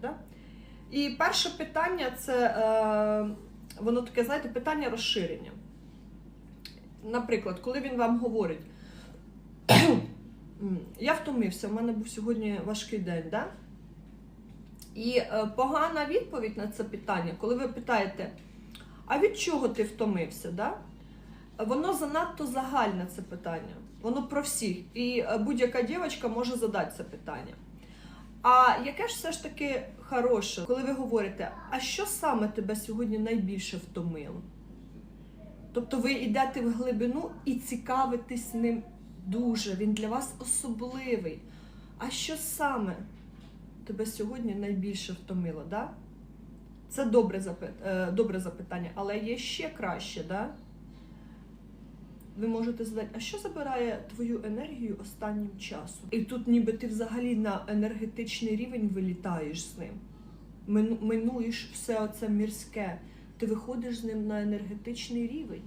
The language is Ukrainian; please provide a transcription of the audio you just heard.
Да? І перше питання це е, воно таке, знаєте, питання розширення. Наприклад, коли він вам говорить, я втомився, в мене був сьогодні важкий день, да? І е, погана відповідь на це питання, коли ви питаєте, а від чого ти втомився? Да? Воно занадто загальне це питання. Воно про всіх. І е, будь-яка дівчинка може задати це питання. А яке ж все ж таки хороше, коли ви говорите, а що саме тебе сьогодні найбільше втомило? Тобто ви йдете в глибину і цікавитесь ним дуже, він для вас особливий. А що саме тебе сьогодні найбільше втомило? Да? Це добре, е, добре запитання, але є ще краще, да? Ви можете задати, а що забирає твою енергію останнім часом? І тут ніби ти взагалі на енергетичний рівень вилітаєш з ним. Минуєш все оце мірське. Ти виходиш з ним на енергетичний рівень.